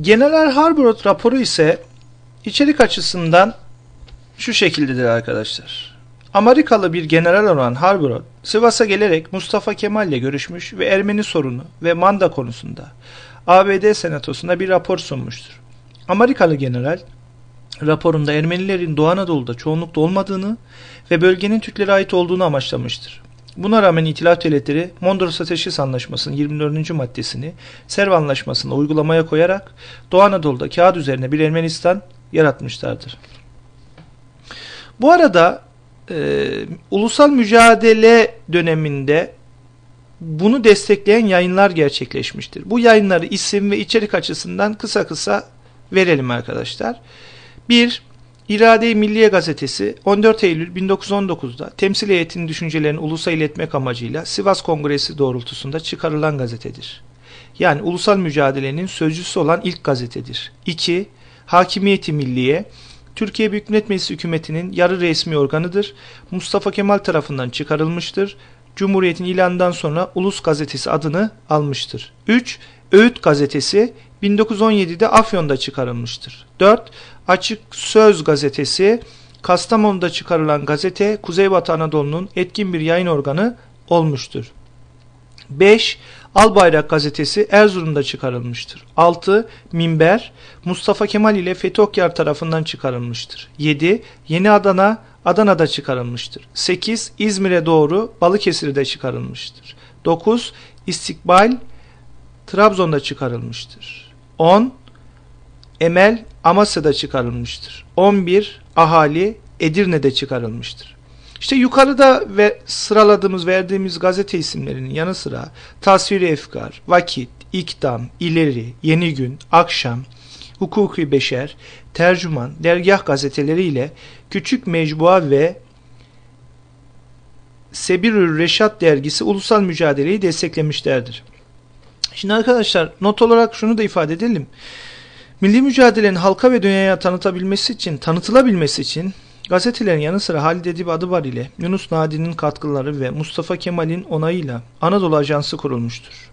General Harborough raporu ise içerik açısından şu şekildedir arkadaşlar. Amerikalı bir general olan Harborough, Sivas'a gelerek Mustafa Kemal ile görüşmüş ve Ermeni sorunu ve Manda konusunda ABD Senatosu'na bir rapor sunmuştur. Amerikalı general, raporunda Ermenilerin Doğu Anadolu'da çoğunlukta olmadığını ve bölgenin Türklere ait olduğunu amaçlamıştır. Buna rağmen İtilaf Devletleri Mondros Ateşkes Anlaşması'nın 24. maddesini Serv Anlaşması'nda uygulamaya koyarak Doğu Anadolu'da kağıt üzerine bir Ermenistan yaratmışlardır. Bu arada e, ulusal mücadele döneminde bunu destekleyen yayınlar gerçekleşmiştir. Bu yayınları isim ve içerik açısından kısa kısa verelim arkadaşlar. 1. İrade-i Milliye Gazetesi 14 Eylül 1919'da temsil heyetinin düşüncelerini ulusa iletmek amacıyla Sivas Kongresi doğrultusunda çıkarılan gazetedir. Yani ulusal mücadelenin sözcüsü olan ilk gazetedir. 2. Hakimiyeti Milliye Türkiye Büyük Millet Meclisi hükümetinin yarı resmi organıdır. Mustafa Kemal tarafından çıkarılmıştır. Cumhuriyetin ilanından sonra Ulus Gazetesi adını almıştır. 3. Öğüt Gazetesi 1917'de Afyon'da çıkarılmıştır. 4. Açık Söz Gazetesi Kastamonu'da çıkarılan gazete Kuzeybatı Anadolu'nun etkin bir yayın organı olmuştur. 5. Albayrak gazetesi Erzurum'da çıkarılmıştır. 6. Minber Mustafa Kemal ile Fethi Okyar tarafından çıkarılmıştır. 7. Yeni Adana Adana'da çıkarılmıştır. 8. İzmir'e doğru Balıkesir'de çıkarılmıştır. 9. İstikbal Trabzon'da çıkarılmıştır. 10. Emel Amasya'da çıkarılmıştır. 11. Ahali Edirne'de çıkarılmıştır. İşte yukarıda ve sıraladığımız verdiğimiz gazete isimlerinin yanı sıra Tasviri Efkar, Vakit, İkdam, İleri, Yeni Gün, Akşam, Hukuki Beşer, Tercüman, Dergah gazeteleri ile Küçük Mecbua ve Sebirül Reşat dergisi ulusal mücadeleyi desteklemişlerdir. Şimdi arkadaşlar not olarak şunu da ifade edelim. Milli mücadelenin halka ve dünyaya tanıtabilmesi için, tanıtılabilmesi için gazetelerin yanı sıra Halid Edip Adıvar ile Yunus Nadi'nin katkıları ve Mustafa Kemal'in onayıyla Anadolu Ajansı kurulmuştur.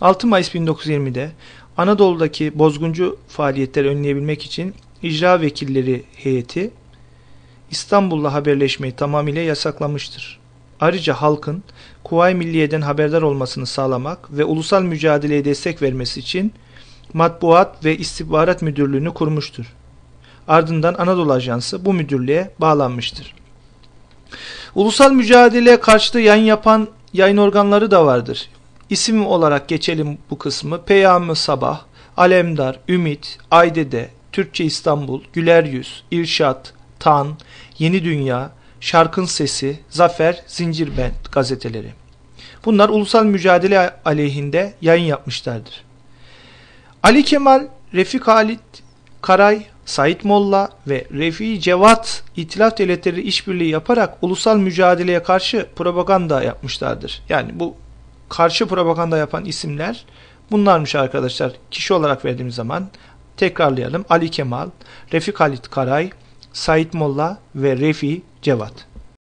6 Mayıs 1920'de Anadolu'daki bozguncu faaliyetleri önleyebilmek için icra vekilleri heyeti İstanbul'la haberleşmeyi tamamıyla yasaklamıştır. Ayrıca halkın Kuvayi Milliye'den haberdar olmasını sağlamak ve ulusal mücadeleye destek vermesi için Matbuat ve İstihbarat Müdürlüğü'nü kurmuştur. Ardından Anadolu Ajansı bu müdürlüğe bağlanmıştır. Ulusal mücadele karşıtı yayın yapan yayın organları da vardır. İsim olarak geçelim bu kısmı. Peyami Sabah, Alemdar, Ümit, Aydede, Türkçe İstanbul, Güler Yüz, İrşat, Tan, Yeni Dünya, Şarkın Sesi, Zafer, Zincirbent gazeteleri. Bunlar ulusal mücadele aleyhinde yayın yapmışlardır. Ali Kemal, Refik Halit, Karay, Said Molla ve Refi Cevat İtilaf Devletleri işbirliği yaparak ulusal mücadeleye karşı propaganda yapmışlardır. Yani bu karşı propaganda yapan isimler bunlarmış arkadaşlar. Kişi olarak verdiğimiz zaman tekrarlayalım. Ali Kemal, Refik Halit Karay, Said Molla ve Refi Cevat.